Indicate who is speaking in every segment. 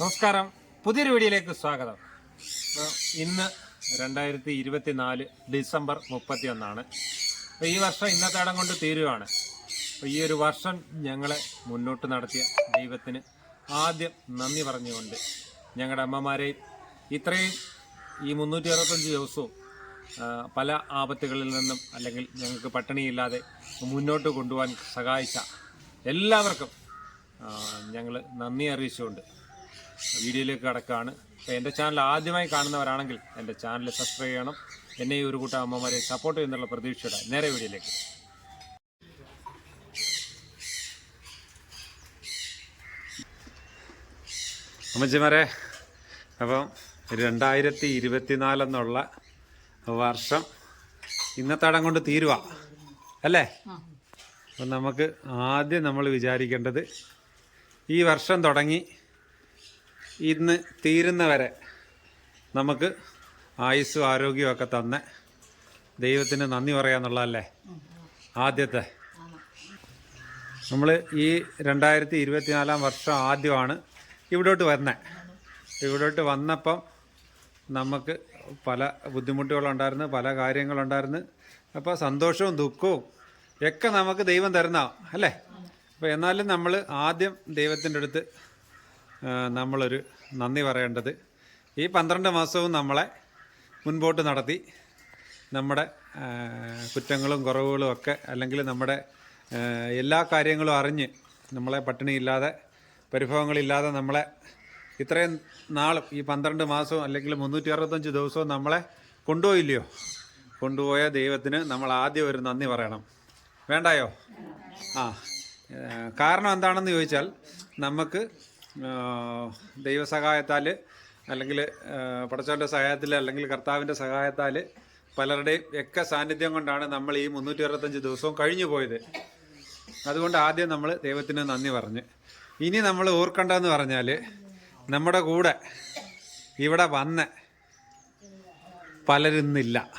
Speaker 1: നമസ്കാരം. പുതിയൊരു വീഡിയോയിലേക്ക് സ്വാഗതം. ഇന്ന് രണ്ടായിരത്തി ഇരുപത്തി നാല് ഡിസംബർ മുപ്പത്തി ഒന്നാണ് അപ്പോൾ ഈ വർഷം ഇന്നത്തെ ഇടം കൊണ്ട് തീരുവാണ്. അപ്പോൾ ഈ ഒരു വർഷം ഞങ്ങളെ മുന്നോട്ട് നടത്തിയ ദൈവത്തിന് ആദ്യം നന്ദി പറഞ്ഞുകൊണ്ട് ഞങ്ങളുടെ അമ്മമാരെയും ഇത്രയും ഈ മുന്നൂറ്റി അറുപത്തഞ്ച് ദിവസവും പല ആപത്തുകളിൽ നിന്നും അല്ലെങ്കിൽ ഞങ്ങൾക്ക് പട്ടിണിയില്ലാതെ മുന്നോട്ട് കൊണ്ടുപോകാൻ സഹായിച്ച എല്ലാവർക്കും ഞങ്ങൾ നന്ദി അറിയിച്ചുകൊണ്ട് വീഡിയോയിലേക്ക് കടക്കുകയാണ് അപ്പോൾ എന്റെ ചാനൽ ആദ്യമായി കാണുന്നവരാണെങ്കിൽ എന്റെ ചാനൽ സബ്സ്ക്രൈബ് ചെയ്യണം. എന്നെ ഈ ഒരു കൂട്ടം അമ്മമാരെ സപ്പോർട്ട് ചെയ്യുന്നുള്ള പ്രതീക്ഷയുടെ നേരെ വീഡിയോയിലേക്ക്. അമ്മച്ചിമാരെ അപ്പം രണ്ടായിരത്തി ഇരുപത്തിനാലെന്നുള്ള വർഷം ഇന്നത്തെ അടം കൊണ്ട് തീരുക അല്ലേ? അപ്പം നമുക്ക് ആദ്യം നമ്മൾ വിചാരിക്കേണ്ടത് ഈ വർഷം തുടങ്ങി ഇന്ന് തീരുന്നവരെ നമുക്ക് ആയുസ്സും ആരോഗ്യവും ഒക്കെ തന്ന ദൈവത്തിന് നന്ദി പറയാന്നുള്ളതല്ലേ? ആദ്യത്തെ. നമ്മൾ ഈ രണ്ടായിരത്തി ഇരുപത്തിനാലാം വർഷം ആദ്യമാണ് ഇവിടോട്ട് വന്നത് ഇവിടോട്ട് വന്നപ്പം നമുക്ക് പല ബുദ്ധിമുട്ടുകളുണ്ടായിരുന്നു പല കാര്യങ്ങളുണ്ടായിരുന്നു അപ്പോൾ സന്തോഷവും ദുഃഖവും ഒക്കെ നമുക്ക് ദൈവം തരുന്ന അല്ലേ? അപ്പോൾ എന്നാലും നമ്മൾ ആദ്യം ദൈവത്തിന്റെ അടുത്ത് നമ്മളൊരു നന്ദി പറയേണ്ടത്. ഈ പന്ത്രണ്ട് മാസവും നമ്മളെ മുൻപോട്ട് നടത്തി. നമ്മുടെ കുറ്റങ്ങളും കുറവുകളും ഒക്കെ അല്ലെങ്കിൽ നമ്മുടെ എല്ലാ കാര്യങ്ങളും അറിഞ്ഞ് നമ്മളെ പട്ടിണിയില്ലാതെ പരിഭവങ്ങളില്ലാതെ നമ്മളെ ഇത്രയും നാളും ഈ പന്ത്രണ്ട് മാസവും അല്ലെങ്കിൽ മുന്നൂറ്റി അറുപത്തഞ്ച് ദിവസവും നമ്മളെ കൊണ്ടുപോയില്ലയോ? കൊണ്ടുപോയ ദൈവത്തിന് നമ്മൾ ആദ്യം ഒരു നന്ദി പറയണം. വേണ്ടായോ? ആ കാരണം എന്താണെന്ന് ചോദിച്ചാൽ നമുക്ക് ദൈവസഹായത്താൽ അല്ലെങ്കിൽ പടച്ചവന്റെ സഹായത്തിൽ അല്ലെങ്കിൽ കർത്താവിന്റെ സഹായത്താൽ പലരുടെയും ഒക്കെ സാന്നിധ്യം കൊണ്ടാണ് നമ്മൾ ഈ മുന്നൂറ്റി അറുപത്തഞ്ച് ദിവസവും കഴിഞ്ഞു പോയത്. അതുകൊണ്ട് ആദ്യം നമ്മൾ ദൈവത്തിന് നന്ദി പറഞ്ഞ്. ഇനി നമ്മൾ ഓർക്കണ്ടെന്ന് പറഞ്ഞാൽ നമ്മുടെ കൂടെ ഇവിടെ വന്ന പലരുന്നില്ല.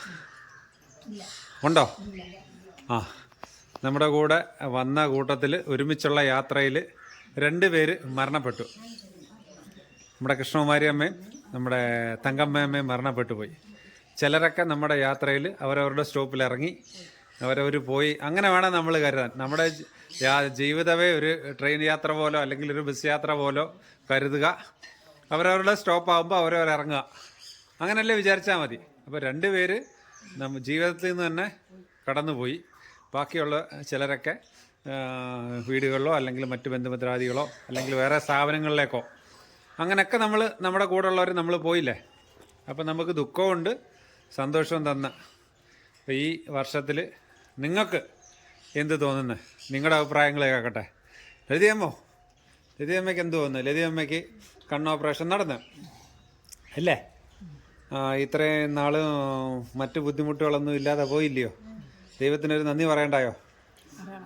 Speaker 1: ഉണ്ടോ? ആ നമ്മുടെ കൂടെ വന്ന കൂട്ടത്തിൽ ഒരുമിച്ചുള്ള യാത്രയിൽ രണ്ട് പേര് മരണപ്പെട്ടു. നമ്മുടെ കൃഷ്ണകുമാരി അമ്മയും നമ്മുടെ തങ്കമ്മയമ്മയും മരണപ്പെട്ടു പോയി. ചിലരൊക്കെ നമ്മുടെ യാത്രയിൽ അവരവരുടെ സ്റ്റോപ്പിൽ ഇറങ്ങി അവരവർ പോയി. അങ്ങനെ വേണം നമ്മൾ കരുതാൻ. നമ്മുടെ ജീവിതമേ ഒരു ട്രെയിൻ യാത്ര പോലോ അല്ലെങ്കിൽ ഒരു ബസ് യാത്ര പോലോ കരുതുക. അവരവരുടെ സ്റ്റോപ്പ് ആകുമ്പോൾ അവരവർ ഇറങ്ങുക. അങ്ങനെയല്ലേ വിചാരിച്ചാൽ മതി. അപ്പോൾ രണ്ട് പേര് നമ്മ ജീവിതത്തിൽ നിന്ന് തന്നെ കടന്നുപോയി. ബാക്കിയുള്ള ചിലരൊക്കെ വീടുകളിലോ അല്ലെങ്കിൽ മറ്റു ബന്ധുമിത്രാദികളോ അല്ലെങ്കിൽ വേറെ സ്ഥാപനങ്ങളിലേക്കോ. അങ്ങനെയൊക്കെ നമ്മൾ നമ്മുടെ കൂടെ ഉള്ളവർ നമ്മൾ പോയില്ലേ? അപ്പം നമുക്ക് ദുഃഖമുണ്ട് സന്തോഷവും തന്ന. ഈ വർഷത്തിൽ നിങ്ങൾക്ക് എന്ത് തോന്നുന്നു? നിങ്ങളുടെ അഭിപ്രായങ്ങൾ കേൾക്കട്ടെ. ലതിയമ്മോ? ലതിയമ്മയ്ക്ക് എന്ത് തോന്നുന്നു? ലതിയമ്മയ്ക്ക് കണ്ണ് ഓപ്പറേഷൻ നടന്നു. അല്ലേ? ഇത്രയും നാൾ മറ്റു ബുദ്ധിമുട്ടുകളൊന്നും ഇല്ലാതെ പോയില്ലയോ? ദൈവത്തിനൊരു നന്ദി പറയണ്ടായോ?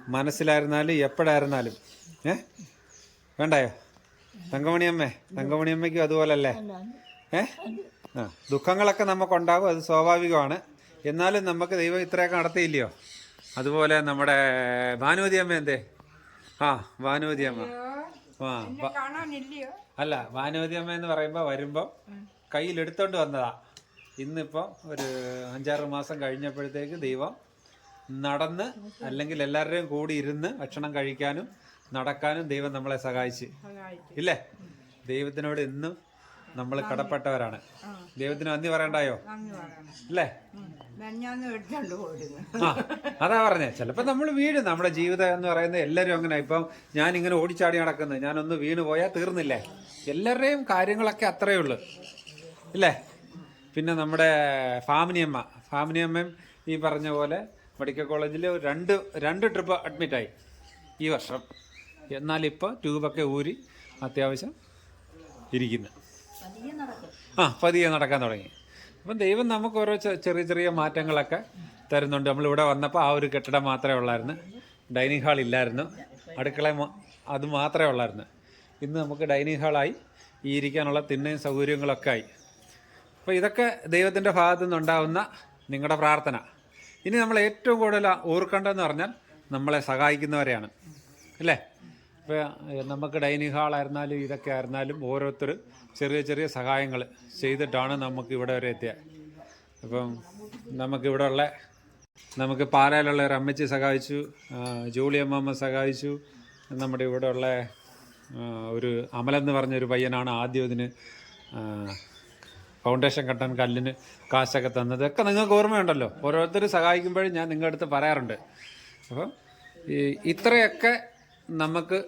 Speaker 1: മനസ്സിലായിരുന്നാലും എപ്പോഴായിരുന്നാലും. ഏ? വേണ്ടായോ? തങ്കമണിയമ്മേ തങ്കമണിയമ്മയ്ക്കും അതുപോലല്ലേ? ഏ? ആ ദുഃഖങ്ങളൊക്കെ നമുക്കുണ്ടാകും അത് സ്വാഭാവികമാണ്. എന്നാലും നമുക്ക് ദൈവം ഇത്രയൊക്കെ നടത്തിയില്ലയോ? അതുപോലെ നമ്മുടെ ഭാനുവതി അമ്മ എന്തേ? ആ ഭാനുവതി അമ്മ ആ അല്ല ഭാനുവതി അമ്മ എന്ന് പറയുമ്പോൾ വരുമ്പോൾ കയ്യിൽ എടുത്തോണ്ട് വന്നതാ. ഇന്നിപ്പോൾ ഒരു അഞ്ചാറ് മാസം കഴിഞ്ഞപ്പോഴത്തേക്ക് ദൈവം നടന്ന് അല്ലെങ്കിൽ എല്ലാവരുടെയും കൂടി ഇരുന്ന് ഭക്ഷണം കഴിക്കാനും നടക്കാനും ദൈവം നമ്മളെ സഹായിച്ച്. ഇല്ലേ? ദൈവത്തിനോട് എന്നും നമ്മൾ കടപ്പെട്ടവരാണ്. ദൈവത്തിന് നന്ദി പറയണ്ടായോ? അല്ലേ അതാ പറഞ്ഞേ. ചിലപ്പോൾ നമ്മൾ വീഴും. നമ്മുടെ ജീവിതം എന്ന് പറയുന്നത് എല്ലാവരും അങ്ങനെ. ഇപ്പം ഞാൻ ഇങ്ങനെ ഓടിച്ചാടി നടക്കുന്നത്. ഞാനൊന്ന് വീണ് പോയാൽ തീർന്നില്ലേ? എല്ലാവരുടെയും കാര്യങ്ങളൊക്കെ അത്രയേ ഉള്ളൂ. ഇല്ലേ? പിന്നെ നമ്മുടെ ഫാമിനിയമ്മ. ഫാമിനിയമ്മയും ഈ പറഞ്ഞ പോലെ മെഡിക്കൽ കോളേജിൽ രണ്ട് രണ്ട് ട്രിപ്പ് അഡ്മിറ്റായി ഈ വർഷം. എന്നാലിപ്പോൾ ട്യൂബൊക്കെ ഊരി അത്യാവശ്യം ഇരിക്കുന്നു. ആ പതിയെ നടക്കാൻ തുടങ്ങി. അപ്പം ദൈവം നമുക്ക് ഓരോ ചെറിയ ചെറിയ മാറ്റങ്ങളൊക്കെ തരുന്നുണ്ട്. നമ്മളിവിടെ വന്നപ്പോൾ ആ ഒരു കെട്ടിടം മാത്രമേ ഉള്ളായിരുന്നു. ഡൈനിങ് ഹാൾ ഇല്ലായിരുന്നു. അടുക്കള അത് മാത്രമേ ഉള്ളായിരുന്നു. ഇന്ന് നമുക്ക് ഡൈനിങ് ഹാളായി ഈ ഇരിക്കാനുള്ള തിണ്ണയും സൗകര്യങ്ങളൊക്കെ ആയി. അപ്പോൾ ഇതൊക്കെ ദൈവത്തിന്റെ ഭാഗത്തു നിന്നുണ്ടാവുന്ന നിങ്ങളുടെ പ്രാർത്ഥന. ഇനി നമ്മൾ ഏറ്റവും കൂടുതൽ ഓർക്കേണ്ടതെന്ന് പറഞ്ഞാൽ നമ്മളെ സഹായിക്കുന്നവരെയാണ്. അല്ലേ? ഇപ്പോൾ നമുക്ക് ഡൈനിങ് ഹാളായിരുന്നാലും ഇതൊക്കെ ആയിരുന്നാലും ഓരോരുത്തർ ചെറിയ ചെറിയ സഹായങ്ങൾ ചെയ്തിട്ടാണ് നമുക്ക് ഇവിടെ വരെ എത്തിയത് അപ്പം നമുക്കിവിടെ ഉള്ള നമുക്ക് പാലയിലുള്ള ഒരു അമ്മച്ചി സഹായിച്ചു ജൂളി അമ്മമ്മ സഹായിച്ചു നമ്മുടെ ഇവിടെ ഉള്ള ഒരു അമലെന്ന് പറഞ്ഞൊരു പയ്യനാണ് ആദ്യം ഇതിന് ഫൗണ്ടേഷൻ കെട്ടാൻ കല്ലിന് കാശൊക്കെ തന്നത്. ഒക്കെ നിങ്ങൾക്ക് ഓർമ്മയുണ്ടല്ലോ. ഓരോരുത്തർ സഹായിക്കുമ്പോഴും ഞാൻ നിങ്ങളുടെ അടുത്ത് പറയാറുണ്ട്. അപ്പം ഇത്രയൊക്കെ നമുക്ക്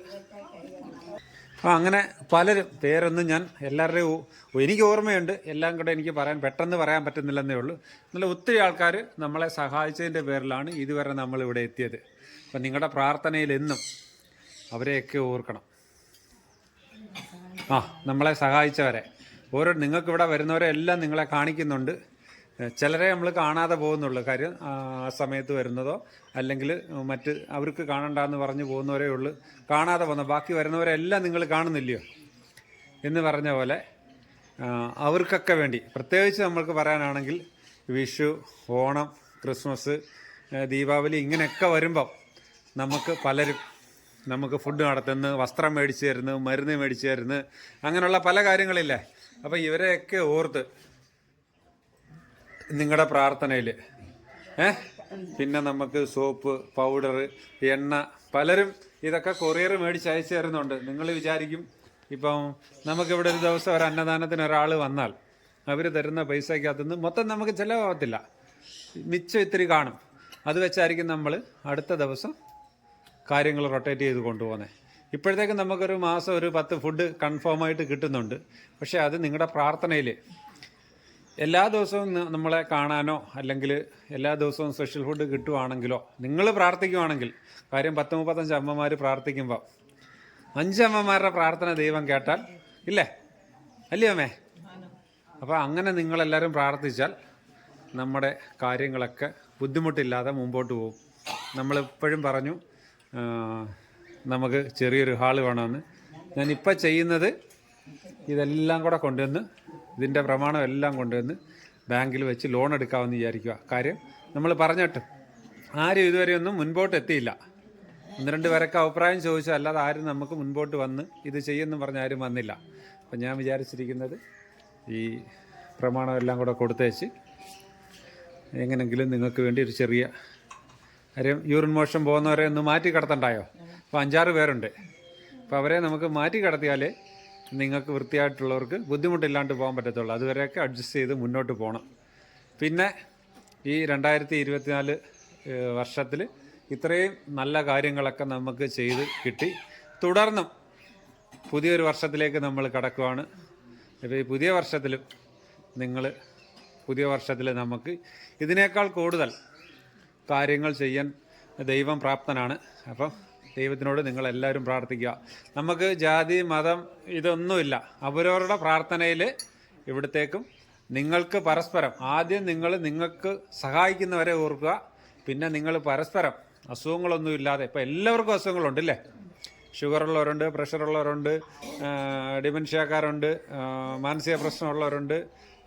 Speaker 1: അപ്പോൾ അങ്ങനെ പലരും പേരൊന്നും ഞാൻ എല്ലാവരുടെയും എനിക്ക് ഓർമ്മയുണ്ട്. എല്ലാം കൂടെ എനിക്ക് പറയാൻ പെട്ടെന്ന് പറയാൻ പറ്റുന്നില്ലെന്നേ ഉള്ളൂ. എന്നാൽ ഒത്തിരി ആൾക്കാർ നമ്മളെ സഹായിച്ചതിന്റെ പേരിലാണ് ഇതുവരെ നമ്മൾ ഇവിടെ എത്തിയത്. അപ്പം നിങ്ങളുടെ പ്രാർത്ഥനയിൽ എന്നും അവരെയൊക്കെ ഓർക്കണം. ആ നമ്മളെ സഹായിച്ചവരെ. ഓരോ നിങ്ങൾക്ക് ഇവിടെ വരുന്നവരെ എല്ലാം നിങ്ങളെ കാണിക്കുന്നുണ്ട്. ചിലരെ നമ്മൾ കാണാതെ പോകുന്നുള്ളൂ. കാര്യം ആ സമയത്ത് വരുന്നതോ അല്ലെങ്കിൽ മറ്റ് അവർക്ക് കാണണ്ടെന്ന് പറഞ്ഞു പോകുന്നവരേ ഉള്ളൂ. കാണാതെ പോകുന്ന ബാക്കി വരുന്നവരെല്ലാം നിങ്ങൾ കാണുന്നില്ലയോ? എന്ന് പറഞ്ഞ പോലെ അവർക്കൊക്കെ വേണ്ടി പ്രത്യേകിച്ച് നമ്മൾക്ക് പറയാനാണെങ്കിൽ വിഷു ഓണം ക്രിസ്മസ് ദീപാവലി ഇങ്ങനെയൊക്കെ വരുമ്പം നമുക്ക് പലരും നമുക്ക് ഫുഡ് നടത്തുന്നു വസ്ത്രം മേടിച്ചു തരുന്നു മരുന്ന് മേടിച്ചു തരുന്നു അങ്ങനെയുള്ള പല കാര്യങ്ങളില്ലേ? അപ്പം ഇവരെയൊക്കെ ഓർത്ത് നിങ്ങളുടെ പ്രാർത്ഥനയിൽ ഏഹ് പിന്നെ നമുക്ക് സോപ്പ് പൗഡർ എണ്ണ പലരും ഇതൊക്കെ കൊറിയർ മേടിച്ച് അയച്ചു തരുന്നുണ്ട്. നിങ്ങൾ വിചാരിക്കും ഇപ്പം നമുക്കിവിടെ ഒരു ദിവസം ഒരു അന്നദാനത്തിന് ഒരാൾ വന്നാൽ അവർ തരുന്ന പൈസയ്ക്കകത്തുനിന്ന് മൊത്തം നമുക്ക് ചിലവാകത്തില്ല. മിച്ചം ഇത്തിരി കാണും. അത് വെച്ചായിരിക്കും നമ്മൾ അടുത്ത ദിവസം കാര്യങ്ങൾ റൊട്ടേറ്റ് ചെയ്ത് കൊണ്ടുപോകുന്നത് ഇപ്പോഴത്തേക്ക് നമുക്കൊരു മാസം ഒരു പത്ത് ഫുഡ് കൺഫേം ആയിട്ട് കിട്ടുന്നുണ്ട്. പക്ഷെ അത് നിങ്ങളുടെ പ്രാർത്ഥനയിൽ എല്ലാ ദിവസവും നമ്മളെ കാണാനോ അല്ലെങ്കിൽ എല്ലാ ദിവസവും സ്പെഷ്യൽ ഫുഡ് കിട്ടുവാണെങ്കിലോ നിങ്ങൾ പ്രാർത്ഥിക്കുവാണെങ്കിൽ കാര്യം പത്ത് മുപ്പത്തഞ്ച് അമ്മമാർ പ്രാർത്ഥിക്കുമ്പോൾ അഞ്ചമ്മമാരുടെ പ്രാർത്ഥന ദൈവം കേട്ടാൽ ഇല്ലേ? അല്ലേ അമ്മേ? അപ്പോൾ അങ്ങനെ നിങ്ങളെല്ലാവരും പ്രാർത്ഥിച്ചാൽ നമ്മുടെ കാര്യങ്ങളൊക്കെ ബുദ്ധിമുട്ടില്ലാതെ മുമ്പോട്ട് പോകും നമ്മളിപ്പോഴും പറഞ്ഞു നമുക്ക് ചെറിയൊരു ഹാൾ വേണമെന്ന്. ഞാനിപ്പോൾ ചെയ്യുന്നത് ഇതെല്ലാം കൂടെ കൊണ്ടുവന്ന് ഇതിന്റെ പ്രമാണം എല്ലാം കൊണ്ടുവന്ന് ബാങ്കിൽ വെച്ച് ലോൺ എടുക്കാമെന്ന് വിചാരിക്കുക കാര്യം നമ്മൾ പറഞ്ഞിട്ട് ആരും ഇതുവരെ ഒന്നും മുൻപോട്ട് എത്തിയില്ല. ഒന്ന് രണ്ട് പേരൊക്കെ അഭിപ്രായം ചോദിച്ചു അല്ലാതെ ആരും നമുക്ക് മുൻപോട്ട് വന്ന് ഇത് ചെയ്യുമെന്ന് പറഞ്ഞ ആരും വന്നില്ല. അപ്പം ഞാൻ വിചാരിച്ചിരിക്കുന്നത് ഈ പ്രമാണം എല്ലാം കൂടെ കൊടുത്തേച്ച് എങ്ങനെങ്കിലും നിങ്ങൾക്ക് വേണ്ടി ഒരു ചെറിയ കാര്യം യൂറിൻ മോഷൻ പോകുന്നവരെ ഒന്ന് മാറ്റി കിടത്തണ്ടായോ? അപ്പോൾ അഞ്ചാറ് പേരുണ്ട്. അപ്പോൾ അവരെ നമുക്ക് മാറ്റി കടത്തിയാലേ നിങ്ങൾക്ക് വൃത്തിയായിട്ടുള്ളവർക്ക് ബുദ്ധിമുട്ടില്ലാണ്ട് പോകാൻ പറ്റത്തുള്ളൂ. അതുവരെയൊക്കെ അഡ്ജസ്റ്റ് ചെയ്ത് മുന്നോട്ട് പോകണം പിന്നെ ഈ രണ്ടായിരത്തി ഇരുപത്തിനാല് വർഷത്തിൽ ഇത്രയും നല്ല കാര്യങ്ങളൊക്കെ നമുക്ക് ചെയ്ത് കിട്ടി. തുടർന്നും പുതിയൊരു വർഷത്തിലേക്ക് നമ്മൾ കടക്കുവാണ്. അപ്പോൾ ഈ പുതിയ വർഷത്തിലും നിങ്ങൾ പുതിയ വർഷത്തിൽ നമുക്ക് ഇതിനേക്കാൾ കൂടുതൽ കാര്യങ്ങൾ ചെയ്യാൻ ദൈവം പ്രാപ്തനാണ്. അപ്പം ദൈവത്തിനോട് നിങ്ങളെല്ലാവരും പ്രാർത്ഥിക്കുക. നമുക്ക് ജാതി മതം ഇതൊന്നുമില്ല. അവരവരുടെ പ്രാർത്ഥനയിൽ ഇവിടത്തേക്കും നിങ്ങൾക്ക് പരസ്പരം ആദ്യം നിങ്ങൾ നിങ്ങൾക്ക് സഹായിക്കുന്നവരെ ഓർക്കുക പിന്നെ നിങ്ങൾ പരസ്പരം അസുഖങ്ങളൊന്നും ഇല്ലാതെ ഇപ്പം എല്ലാവർക്കും അസുഖങ്ങളുണ്ട് അല്ലേ ഷുഗറുള്ളവരുണ്ട് പ്രഷറുള്ളവരുണ്ട് ഡിമെൻഷ്യക്കാരുണ്ട് മാനസിക പ്രശ്നമുള്ളവരുണ്ട്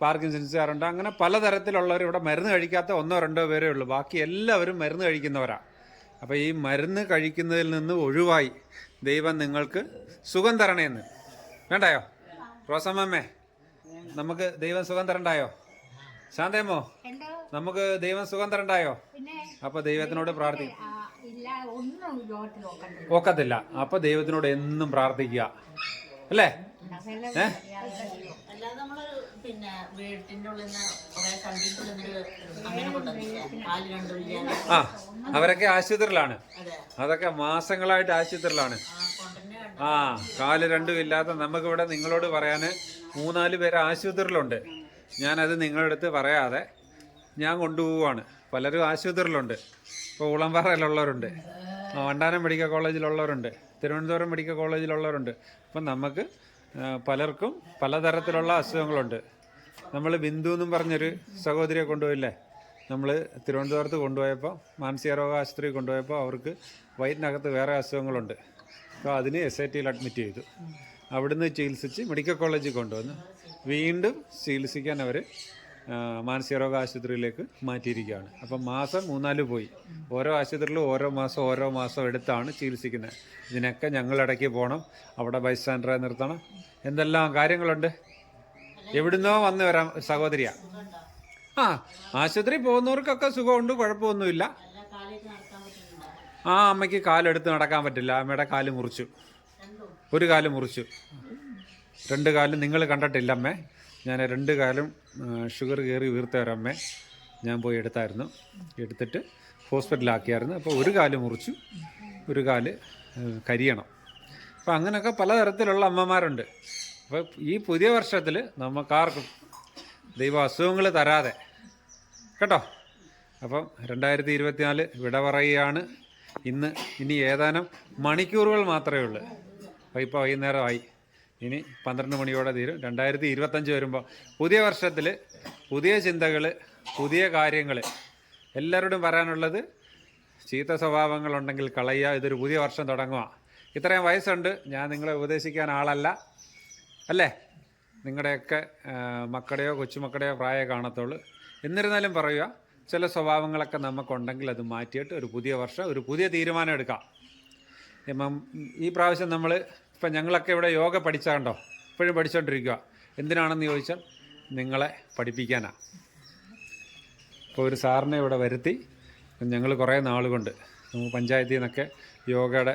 Speaker 1: പാർക്കിൻസൺസുകാരുണ്ട് അങ്ങനെ പലതരത്തിലുള്ളവർ ഇവിടെ മരുന്ന് കഴിക്കാത്ത ഒന്നോ രണ്ടോ പേരേ ഉള്ളൂ. ബാക്കി എല്ലാവരും മരുന്ന് കഴിക്കുന്നവരാണ് അപ്പോൾ ഈ മരുന്ന് കഴിക്കുന്നതിൽ നിന്ന് ഒഴിവായി ദൈവം നിങ്ങൾക്ക് സുഖം തരണേന്ന്. വേണ്ടായോ? റോസമ്മേ നമുക്ക് ദൈവം സുഖം തരണ്ടായോ? ശാന്തേമോ നമുക്ക് ദൈവം സുഖം തരണ്ടായോ? അപ്പോൾ ദൈവത്തിനോട് പ്രാർത്ഥിക്കും ഒക്കത്തില്ല അപ്പൊ ദൈവത്തിനോട് എന്നും പ്രാർത്ഥിക്കുക. അല്ലേ?
Speaker 2: അതെല്ലാം
Speaker 1: ആ അവരൊക്കെ ആശുപത്രിയിലാണ്.
Speaker 3: അതെ.
Speaker 1: അതൊക്കെ മാസങ്ങളായിട്ട് ആശുപത്രിയിലാണ്.
Speaker 3: ആ
Speaker 1: കാൽ രണ്ടും ഇല്ലാത്ത നമുക്കിവിടെ നിങ്ങളോട് പറയാന് മൂന്നാൽ പേര് ആശുപത്രിയിലുണ്ട്. ഞാനത് നിങ്ങളുടെ അടുത്ത് പറയാതെ ഞാൻ കൊണ്ടുപോവാണ് പലരും ആശുപത്രിയിലുണ്ട്. ഇപ്പോൾ ഉളമ്പാറയിലുള്ളവരുണ്ട് ആ, വണ്ടാനം മെഡിക്കൽ കോളേജിലുള്ളവരുണ്ട്. തിരുവനന്തപുരം മെഡിക്കൽ കോളേജിലുള്ളവരുണ്ട്. അപ്പം നമുക്ക് പലർക്കും പലതരത്തിലുള്ള അസുഖങ്ങളുണ്ട്. നമ്മൾ ബിന്ദു എന്നും പറഞ്ഞൊരു സഹോദരിയെ കൊണ്ടുപോയില്ലേ? നമ്മൾ തിരുവനന്തപുരത്ത് കൊണ്ടുപോയപ്പോൾ മാനസികാരോഗ ആശുപത്രി കൊണ്ടുപോയപ്പോൾ അവർക്ക് വയറ്റിനകത്ത് വേറെ അസുഖങ്ങളുണ്ട്. അപ്പോൾ അതിന് എസ് ഐ ടിയിൽ അഡ്മിറ്റ് ചെയ്തു. അവിടുന്ന് ചികിത്സിച്ച് മെഡിക്കൽ കോളേജിൽ കൊണ്ടുവന്നു. വീണ്ടും ചികിത്സിക്കാൻ അവർ മാനസികരോഗ ആശുപത്രിയിലേക്ക് മാറ്റിയിരിക്കുകയാണ്. അപ്പം മാസം മൂന്നാൽ പോയി. ഓരോ ആശുപത്രിയിലും ഓരോ മാസം ഓരോ മാസം എടുത്താണ് ചികിത്സിക്കുന്നത്. ഇതിനൊക്കെ ഞങ്ങൾ ഇടയ്ക്ക് പോകണം അവിടെ ബൈസ്റ്റാൻഡറെ നിർത്തണം. എന്തെല്ലാം കാര്യങ്ങളുണ്ട്? എവിടുന്നോ വന്ന് വരാം സഹോദരിയ. ആ ആശുപത്രി പോകുന്നവർക്കൊക്കെ സുഖമുണ്ട് കുഴപ്പമൊന്നുമില്ല. ആ അമ്മയ്ക്ക് കാലെടുത്ത് നടക്കാൻ പറ്റില്ല. അമ്മയുടെ കാൽ മുറിച്ചു. ഒരു കാൽ മുറിച്ചു. രണ്ട് കാലും നിങ്ങൾ കണ്ടിട്ടില്ല അമ്മേ. ഞാൻ രണ്ട് കാലും ഷുഗർ കയറി വീർത്ത ഒരമ്മേ ഞാൻ പോയി എടുത്തായിരുന്നു. എടുത്തിട്ട് ഹോസ്പിറ്റലാക്കിയായിരുന്നു അപ്പോൾ ഒരു കാൽ മുറിച്ചു. ഒരു കാൽ കരിയണം. അപ്പോൾ അങ്ങനെയൊക്കെ പലതരത്തിലുള്ള അമ്മമാരുണ്ട്. അപ്പോൾ ഈ പുതിയ വർഷത്തിൽ നമുക്കാർക്കും ദൈവം അസുഖങ്ങൾ തരാതെ. കേട്ടോ? അപ്പം രണ്ടായിരത്തി ഇരുപത്തിനാല് വിട പറയുകയാണ് ഇന്ന് ഇനി ഏതാനും മണിക്കൂറുകൾ മാത്രമേ ഉള്ളൂ. അപ്പോൾ ഇപ്പോൾ വൈകുന്നേരമായി. ഇനി പന്ത്രണ്ട് മണിയോടെ തീരും. രണ്ടായിരത്തി ഇരുപത്തഞ്ച് വരുമ്പോൾ പുതിയ വർഷത്തിൽ പുതിയ ചിന്തകൾ പുതിയ കാര്യങ്ങൾ എല്ലാവരോടും പറയാനുള്ളത് ചീത്ത സ്വഭാവങ്ങളുണ്ടെങ്കിൽ കളയുക ഇതൊരു പുതിയ വർഷം തുടങ്ങുക. ഇത്രയും വയസ്സുണ്ട്. ഞാൻ നിങ്ങളെ ഉപദേശിക്കാൻ ആളല്ല. അല്ലേ? നിങ്ങളുടെയൊക്കെ മക്കളുടെയോ കൊച്ചുമക്കളുടെയോ പ്രായമേ കാണത്തുള്ളൂ. എന്നിരുന്നാലും പറയുക ചില സ്വഭാവങ്ങളൊക്കെ നമുക്കുണ്ടെങ്കിൽ അത് മാറ്റിയിട്ട് ഒരു പുതിയ വർഷം ഒരു പുതിയ തീരുമാനം എടുക്കാം. ഇപ്പം ഈ പ്രാവശ്യം നമ്മൾ ഇപ്പം ഞങ്ങളൊക്കെ ഇവിടെ യോഗ പഠിച്ചാണ്ടോ ഇപ്പോഴും പഠിച്ചുകൊണ്ടിരിക്കുക എന്തിനാണെന്ന് ചോദിച്ചാൽ നിങ്ങളെ പഠിപ്പിക്കാനാണ് ഇപ്പോൾ ഒരു സാറിനെ ഇവിടെ വരുത്തി ഞങ്ങൾ കുറേ നാളുകൊണ്ട് നമുക്ക് പഞ്ചായത്തിൽ നിന്നൊക്കെ യോഗയുടെ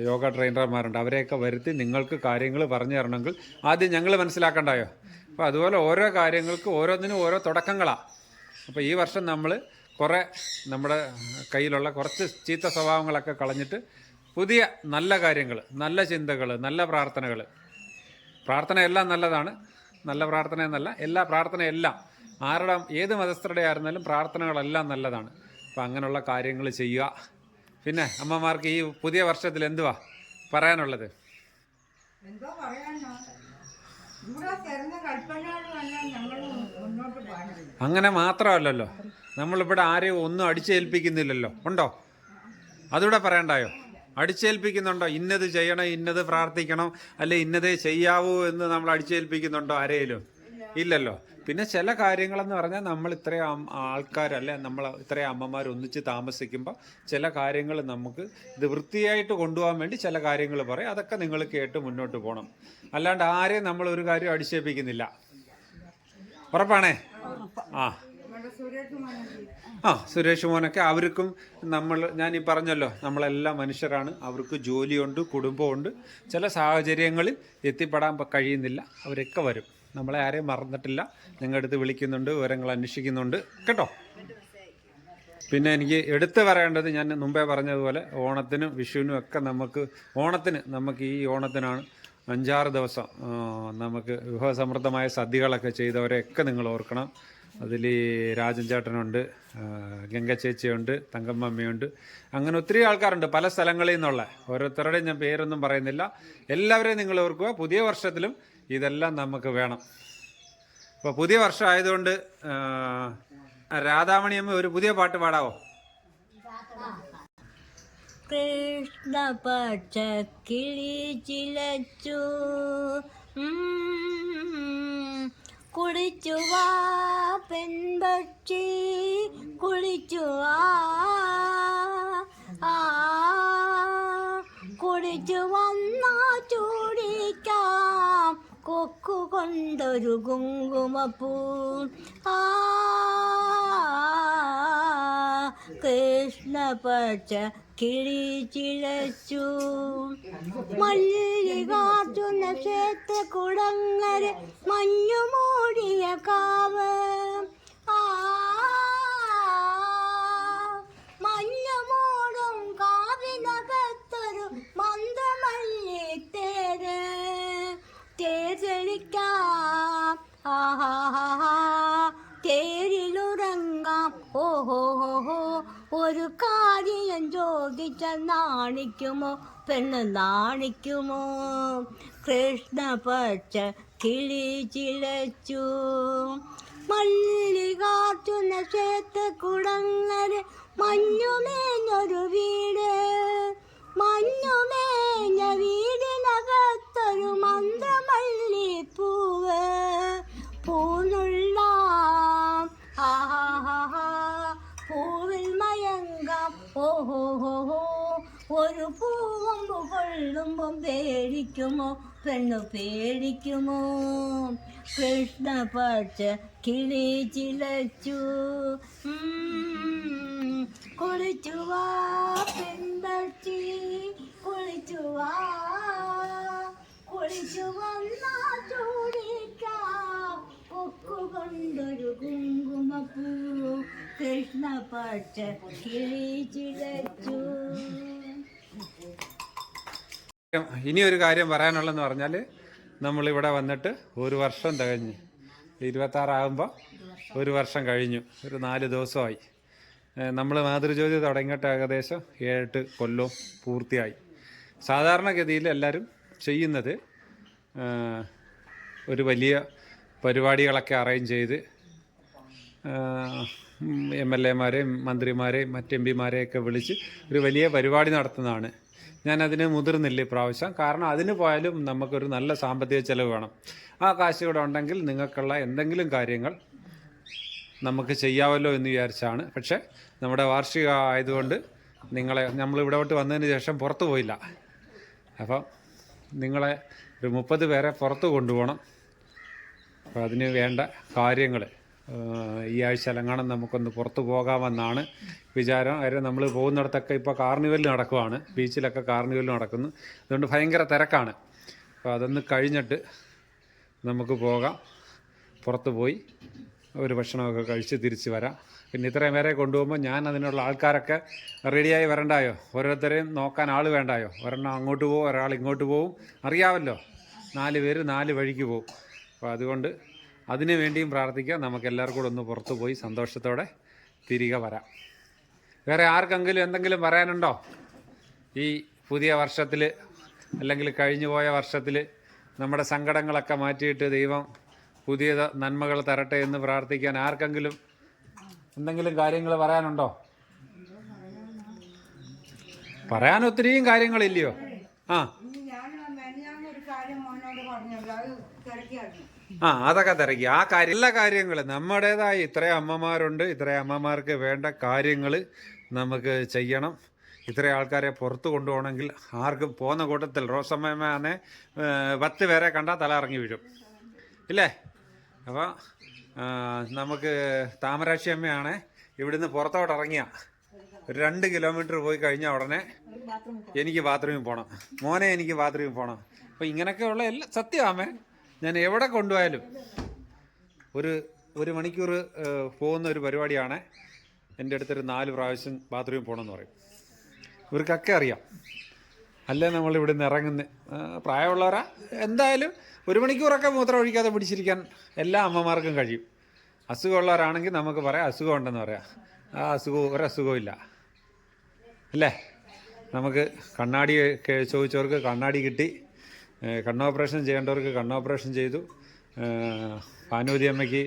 Speaker 1: യോഗ ട്രെയിനർമാരുണ്ട്. അവരെയൊക്കെ വരുത്തി നിങ്ങൾക്ക് കാര്യങ്ങൾ പറഞ്ഞു തരണമെങ്കിൽ ആദ്യം ഞങ്ങൾ മനസ്സിലാക്കണ്ടായോ? അപ്പോൾ അതുപോലെ ഓരോ കാര്യങ്ങൾക്ക് ഓരോന്നിനും ഓരോ തുടക്കങ്ങളാണ് അപ്പോൾ ഈ വർഷം നമ്മൾ കുറേ നമ്മുടെ കയ്യിലുള്ള കുറച്ച് ചീത്ത സ്വഭാവങ്ങളൊക്കെ കളഞ്ഞിട്ട് പുതിയ നല്ല കാര്യങ്ങൾ നല്ല ചിന്തകൾ നല്ല പ്രാർത്ഥനകൾ. പ്രാർത്ഥന എല്ലാം നല്ലതാണ്. നല്ല പ്രാർത്ഥന എന്നല്ല എല്ലാ പ്രാർത്ഥനയെല്ലാം. ആരുടെ ഏത് മതസ്ഥരുടെ ആയിരുന്നാലും പ്രാർത്ഥനകളെല്ലാം നല്ലതാണ്. അപ്പം അങ്ങനെയുള്ള കാര്യങ്ങൾ ചെയ്യുക. പിന്നെ അമ്മമാർക്ക് ഈ പുതിയ വർഷത്തിൽ എന്തുവാ പറയാനുള്ളത്?
Speaker 2: എന്തോ പറയാനോ?
Speaker 1: അങ്ങനെ മാത്രമല്ലല്ലോ. നമ്മളിവിടെ ആരെയും ഒന്നും അടിച്ചേൽപ്പിക്കുന്നില്ലല്ലോ. ഉണ്ടോ? അതിവിടെ പറയണ്ടായോ? അടിച്ചേൽപ്പിക്കുന്നുണ്ടോ? ഇന്നത് ചെയ്യണം ഇന്നത് പ്രാർത്ഥിക്കണം അല്ലെ ഇന്നതേ ചെയ്യാവൂ എന്ന് നമ്മൾ അടിച്ചേൽപ്പിക്കുന്നുണ്ടോ ആരെയും ഇല്ലല്ലോ. പിന്നെ ചില കാര്യങ്ങളെന്ന് പറഞ്ഞാൽ നമ്മൾ ഇത്രയും ആൾക്കാരല്ലേ നമ്മൾ ഇത്രയും അമ്മമാർ ഒന്നിച്ച് താമസിക്കുമ്പോൾ ചില കാര്യങ്ങൾ നമുക്ക് ഇത് വൃത്തിയായിട്ട് കൊണ്ടുപോകാൻ വേണ്ടി ചില കാര്യങ്ങൾ പറയും. അതൊക്കെ നിങ്ങൾ കേട്ട് മുന്നോട്ട് പോകണം. അല്ലാണ്ട് ആരെയും നമ്മൾ ഒരു കാര്യം അടിച്ചേപ്പിക്കുന്നില്ല ഉറപ്പാണേ? ആ. ആ സുരേഷ് മോനൊക്കെ അവർക്കും നമ്മൾ ഞാൻ ഈ പറഞ്ഞല്ലോ നമ്മളെല്ലാ മനുഷ്യരാണ്. അവർക്ക് ജോലിയുണ്ട് കുടുംബമുണ്ട് ചില സാഹചര്യങ്ങളിൽ എത്തിപ്പെടാൻ കഴിയുന്നില്ല. അവരൊക്കെ വരും. നമ്മളെ ആരെയും മറന്നിട്ടില്ല. ഞങ്ങളുടെ അടുത്ത് വിളിക്കുന്നുണ്ട് വിവരങ്ങൾ അന്വേഷിക്കുന്നുണ്ട്. കേട്ടോ? പിന്നെ എനിക്ക് എടുത്തു പറയേണ്ടത് ഞാൻ മുമ്പേ പറഞ്ഞതുപോലെ ഓണത്തിനും വിഷുവിനും ഒക്കെ നമുക്ക് ഓണത്തിന് നമുക്ക് ഈ ഓണത്തിനാണ് അഞ്ചാറ് ദിവസം നമുക്ക് വിഭവസമൃദ്ധമായ സദ്യകളൊക്കെ ചെയ്തവരെയൊക്കെ നിങ്ങൾ ഓർക്കണം. അതിൽ രാജൻ ചേട്ടനുണ്ട് ഗംഗ ചേച്ചിയുണ്ട് തങ്കമ്മമ്മയുണ്ട് അങ്ങനെ ഒത്തിരി ആൾക്കാരുണ്ട് പല സ്ഥലങ്ങളിൽ നിന്നുള്ള. ഓരോരുത്തരുടെയും ഞാൻ പേരൊന്നും പറയുന്നില്ല. എല്ലാവരെയും നിങ്ങൾ ഓർക്കുക പുതിയ വർഷത്തിലും ഇതെല്ലാം നമുക്ക് വേണം. അപ്പോൾ പുതിയ വർഷം ആയതുകൊണ്ട് രാധാമണിയമ്മ ഒരു പുതിയ പാട്ട് പാടാവോ?
Speaker 4: കൃഷ്ണ കിളി ചിലച്ചു. കുളിച്ചു വാ പെൺപക്ഷി. കുളിച്ചു ആ കുളിച്ചു വന്നാ ചൂടിക്കാം. കൊക്കു കൊണ്ടൊരു കുങ്കുമപ്പൂ. ആ കൃഷ്ണപക്ഷ മല്ലി മല്ലികാർജുന ക്ഷേത്ര കുടങ്ങര് മഞ്ഞു മൂടിയ കാവ്. ആ മഞ്ഞു മൂടും കാവിനകത്തൊരു മന്ദമല്ലി തേരിലുറങ്ങാം. ഓഹോ ഹോ ഒരു കാര്യം ചോദിച്ച നാണിക്കുമോ? പെണ്ണ് നാണിക്കുമോ? കൃഷ്ണ പച്ച കിളി ചിലച്ചു. മല്ലികാർജുന ക്ഷേത്ര കുടങ്ങര് മഞ്ഞുമേഞ്ഞൊരു വീട്. മഞ്ഞുമേഞ്ഞ വീടിനകത്തൊരു മന്ത്രമല്ലിപ്പൂവ്. പൂനുള്ള പൂവിൽ മയങ്കാം. ഓഹോ ഒരു പൂവും കൊള്ളുമ്പം പേടിക്കുമോ? പെണ്ണു പേടിക്കുമോ? കൃഷ്ണ പച്ച കിളി ചിലച്ചു. കുളിച്ചു വാ പെന്തച്ചി കുളിച്ചു വാ കുളിച്ചു വന്നാ കൊക്കൊണ്ടൊരു കുങ്കുമപ്പൂ. കൃഷ്ണ പക്ഷ കിഴിച്ചിടച്ചു
Speaker 1: ഇനി ഒരു കാര്യം പറയാനുള്ളതെന്ന് പറഞ്ഞാൽ നമ്മളിവിടെ വന്നിട്ട് ഒരു വർഷം തികഞ്ഞ്. ഇരുപത്താറാകുമ്പോൾ ഒരു വർഷം കഴിഞ്ഞു. ഒരു നാല് ദിവസമായി. നമ്മൾ മാതൃജ്യോതി തുടങ്ങിയിട്ട് ഏകദേശം ഏഴെട്ട് കൊല്ലവും പൂർത്തിയായി. സാധാരണഗതിയിൽ എല്ലാവരും ചെയ്യുന്നത് ഒരു വലിയ പരിപാടികളൊക്കെ അറേഞ്ച് ചെയ്ത് എം എൽ എമാരെയും മന്ത്രിമാരെയും മറ്റ് എം പിമാരെയൊക്കെ വിളിച്ച് ഒരു വലിയ പരിപാടി നടത്തുന്നതാണ്. ഞാനതിന് മുതിർന്നില്ല ഇപ്രാവശ്യം. കാരണം അതിന് പോയാലും നമുക്കൊരു നല്ല സാമ്പത്തിക ചിലവ് വേണം. ആ കാശ് ഇവിടെ ഉണ്ടെങ്കിൽ നിങ്ങൾക്കുള്ള എന്തെങ്കിലും കാര്യങ്ങൾ നമുക്ക് ചെയ്യാമല്ലോ എന്ന് വിചാരിച്ചാണ്. പക്ഷേ നമ്മുടെ വാർഷിക ആയതുകൊണ്ട് നിങ്ങളെ നമ്മൾ ഇവിടോട്ട് വന്നതിന് ശേഷം പുറത്തു പോയില്ല. അപ്പം നിങ്ങളെ ഒരു മുപ്പത് പേരെ പുറത്ത് കൊണ്ടുപോകണം. അപ്പോൾ അതിന് വേണ്ട കാര്യങ്ങൾ ഈ ആഴ്ച അലങ്ങാണം നമുക്കൊന്ന് പുറത്തു പോകാമെന്നാണ് വിചാരം. അതായത് നമ്മൾ പോകുന്നിടത്തൊക്കെ ഇപ്പോൾ കാർണിവൽ നടക്കുവാണ്. ബീച്ചിലൊക്കെ കാർണിവൽ നടക്കുന്നു. അതുകൊണ്ട് ഭയങ്കര തിരക്കാണ്. അപ്പോൾ അതൊന്ന് കഴിഞ്ഞിട്ട് നമുക്ക് പോകാം. പുറത്ത് പോയി ഒരു ഭക്ഷണമൊക്കെ കഴിച്ച് തിരിച്ച് വരാം. പിന്നെ ഇത്രയും പേരെ കൊണ്ടുപോകുമ്പോൾ ഞാൻ അതിനുള്ള ആൾക്കാരൊക്കെ റെഡിയായി വരണ്ടായോ? ഓരോരുത്തരെയും നോക്കാൻ ആൾ വേണ്ടായോ? ഒരെണ്ണം അങ്ങോട്ട് പോകും ഒരാൾ ഇങ്ങോട്ട് പോകും അറിയാമല്ലോ നാല് പേര് നാല് വഴിക്ക് പോകും അപ്പോൾ അതുകൊണ്ട് അതിനു വേണ്ടിയും പ്രാർത്ഥിക്കാം. നമുക്ക് എല്ലാവർക്കും കൂടെ ഒന്ന് പുറത്തു പോയി സന്തോഷത്തോടെ തിരികെ വരാം. വേറെ ആർക്കെങ്കിലും എന്തെങ്കിലും പറയാനുണ്ടോ? ഈ പുതിയ വർഷത്തിൽ അല്ലെങ്കിൽ കഴിഞ്ഞു പോയ വർഷത്തിൽ നമ്മുടെ സങ്കടങ്ങളൊക്കെ മാറ്റിയിട്ട് ദൈവം പുതിയ നന്മകൾ തരട്ടെ എന്ന് പ്രാർത്ഥിക്കാൻ ആർക്കെങ്കിലും എന്തെങ്കിലും കാര്യങ്ങൾ പറയാനുണ്ടോ? പറയാൻ ഒത്തിരിയും കാര്യങ്ങളില്ലയോ? ആ. ആ അതൊക്കെ തിരക്കി. ആ കാര്യം എല്ലാ കാര്യങ്ങൾ നമ്മുടേതായ ഇത്രയും അമ്മമാരുണ്ട്. ഇത്രയും അമ്മമാർക്ക് വേണ്ട കാര്യങ്ങൾ നമുക്ക് ചെയ്യണം. ഇത്രയും ആൾക്കാരെ പുറത്ത് കൊണ്ടുപോകണമെങ്കിൽ ആർക്കും പോകുന്ന കൂട്ടത്തിൽ റോസമ്മമാനെ പത്ത് പേരെ കണ്ടാൽ തല ഇറങ്ങി വീഴും. ഇല്ലേ? അപ്പോൾ നമുക്ക് താമരാശി അമ്മയാണേ ഇവിടുന്ന് പുറത്തോട്ട് ഇറങ്ങിയ. ഒരു രണ്ട് കിലോമീറ്റർ പോയി കഴിഞ്ഞാൽ ഉടനെ എനിക്ക് ബാത്റൂമിൽ പോകണം മോനെ എനിക്ക് ബാത്റൂമിൽ പോകണം അപ്പോൾ ഇങ്ങനെയൊക്കെയുള്ള എല്ലാ സത്യമാമേ ഞാൻ എവിടെ കൊണ്ടുപോയാലും ഒരു ഒരു മണിക്കൂർ പോകുന്ന ഒരു പരിപാടിയാണ്. എന്റെ അടുത്തൊരു നാല് പ്രാവശ്യം ബാത്റൂമിൽ പോകണമെന്ന് പറയും. ഇവർക്കൊക്കെ അറിയാം. അല്ലേ നമ്മൾ ഇവിടെ നിന്ന് ഇറങ്ങുന്ന പ്രായമുള്ളവരാ? എന്തായാലും ഒരു മണിക്കൂറൊക്കെ മൂത്രം ഒഴിക്കാതെ പിടിച്ചിരിക്കാൻ എല്ലാ അമ്മമാർക്കും കഴിയും. അസുഖമുള്ളവരാണെങ്കിൽ നമുക്ക് പറയാം അസുഖം ഉണ്ടെന്ന് പറയാം. ആ അസുഖവും ഒരസുഖവും ഇല്ല. അല്ലേ? നമുക്ക് കണ്ണാടി ചോദിച്ചവർക്ക് കണ്ണാടി കിട്ടി. ഏഹ് കണ്ണ് ഓപ്പറേഷൻ ചെയ്യേണ്ടവർക്ക് കണ്ണോപ്പറേഷൻ ചെയ്തു. പാനൂതി അമ്മയ്ക്ക്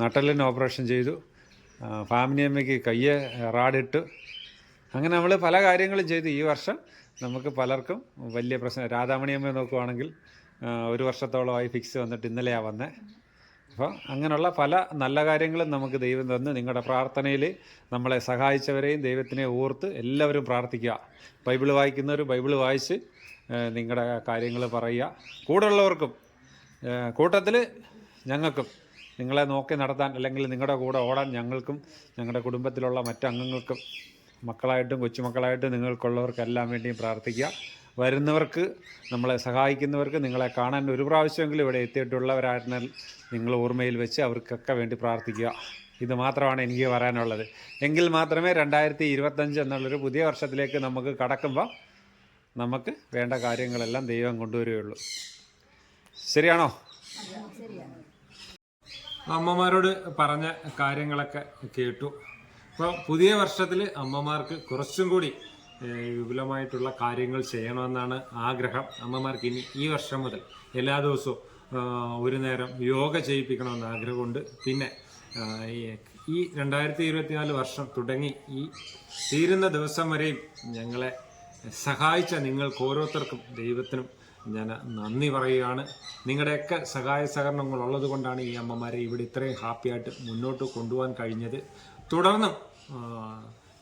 Speaker 1: നട്ടലിന് ഓപ്പറേഷൻ ചെയ്തു. ഫാമിനി അമ്മയ്ക്ക് കയ്യെ റാഡിട്ടു. അങ്ങനെ നമ്മൾ പല കാര്യങ്ങളും ചെയ്തു. ഈ വർഷം നമുക്ക് പലർക്കും വലിയ പ്രശ്നം രാധാമണി അമ്മയെ നോക്കുവാണെങ്കിൽ ഒരു വർഷത്തോളമായി ഫിക്സ് വന്നിട്ട് ഇന്നലെയാണ് വന്നത് അപ്പോൾ അങ്ങനെയുള്ള പല നല്ല കാര്യങ്ങളും നമുക്ക് ദൈവം തന്ന് നിങ്ങളുടെ പ്രാർത്ഥനയിൽ നമ്മളെ സഹായിച്ചവരെയും ദൈവത്തിനെ ഓർത്ത് എല്ലാവരും പ്രാർത്ഥിക്കുക. ബൈബിൾ വായിക്കുന്നവർ ബൈബിൾ വായിച്ച് നിങ്ങളുടെ കാര്യങ്ങൾ പറയുക. കൂടെയുള്ളവർക്കും കൂട്ടത്തിൽ ഞങ്ങൾക്കും നിങ്ങളെ നോക്കി നടത്താൻ അല്ലെങ്കിൽ നിങ്ങളുടെ കൂടെ ഓടാൻ ഞങ്ങൾക്കും ഞങ്ങളുടെ കുടുംബത്തിലുള്ള മറ്റംഗങ്ങൾക്കും മക്കളായിട്ടും കൊച്ചുമക്കളായിട്ടും നിങ്ങൾക്കുള്ളവർക്കെല്ലാം വേണ്ടിയും പ്രാർത്ഥിക്കുക. വരുന്നവർക്ക് നമ്മളെ സഹായിക്കുന്നവർക്ക് നിങ്ങളെ കാണാൻ ഒരു പ്രാവശ്യമെങ്കിലും ഇവിടെ എത്തിയിട്ടുള്ളവരായിരുന്നാൽ നിങ്ങൾ ഓർമ്മയിൽ വെച്ച് അവർക്കൊക്കെ വേണ്ടി പ്രാർത്ഥിക്കുക. ഇത് മാത്രമാണ് എനിക്ക് പറയാനുള്ളത്. എങ്കിൽ മാത്രമേ രണ്ടായിരത്തി ഇരുപത്തഞ്ച് എന്നുള്ളൊരു പുതിയ വർഷത്തിലേക്ക് നമുക്ക് കടക്കുമ്പോൾ നമുക്ക് വേണ്ട കാര്യങ്ങളെല്ലാം ദൈവം കൊണ്ടുവരികയുള്ളൂ. ശരിയാണോ? അമ്മമാരോട് പറഞ്ഞ കാര്യങ്ങളൊക്കെ കേട്ടു. അപ്പോൾ പുതിയ വർഷത്തിൽ അമ്മമാർക്ക് കുറച്ചും കൂടി വിപുലമായിട്ടുള്ള കാര്യങ്ങൾ ചെയ്യണമെന്നാണ് ആഗ്രഹം. അമ്മമാർക്ക് ഇനി ഈ വർഷം മുതൽ എല്ലാ ദിവസവും ഒരു നേരം യോഗ ചെയ്യിപ്പിക്കണമെന്ന് ആഗ്രഹമുണ്ട്. പിന്നെ ഈ രണ്ടായിരത്തി ഇരുപത്തിനാല് വർഷം തുടങ്ങി ഈ തീരുന്ന ദിവസം വരെയും ഞങ്ങളെ സഹായിച്ച നിങ്ങൾക്ക് ഓരോരുത്തർക്കും ദൈവത്തിനും ഞാൻ നന്ദി പറയുകയാണ്. നിങ്ങളുടെയൊക്കെ സഹായ സഹകരണങ്ങൾ ഉള്ളത് കൊണ്ടാണ് ഈ അമ്മമാരെ ഇവിടെ ഇത്രയും ഹാപ്പിയായിട്ട് മുന്നോട്ട് കൊണ്ടുപോകാൻ കഴിഞ്ഞത്. തുടർന്നും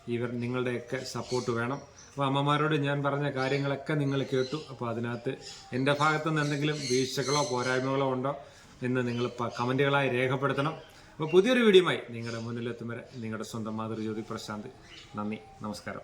Speaker 1: ഇവർ നിങ്ങളുടെയൊക്കെ സപ്പോർട്ട് വേണം. അപ്പോൾ അമ്മമാരോട് ഞാൻ പറഞ്ഞ കാര്യങ്ങളൊക്കെ നിങ്ങൾ കേട്ടു. അപ്പോൾ അതിനകത്ത് എന്റെ ഭാഗത്തു നിന്ന് എന്തെങ്കിലും വീഴ്ചകളോ പോരായ്മകളോ ഉണ്ടോ എന്ന് നിങ്ങൾ കമന്റുകളായി രേഖപ്പെടുത്തണം. അപ്പോൾ പുതിയൊരു വീഡിയോയുമായി നിങ്ങളുടെ മുന്നിലെത്തും വരെ നിങ്ങളുടെ സ്വന്തം മാതൃജ്യോതി പ്രശാന്ത്. നന്ദി. നമസ്കാരം.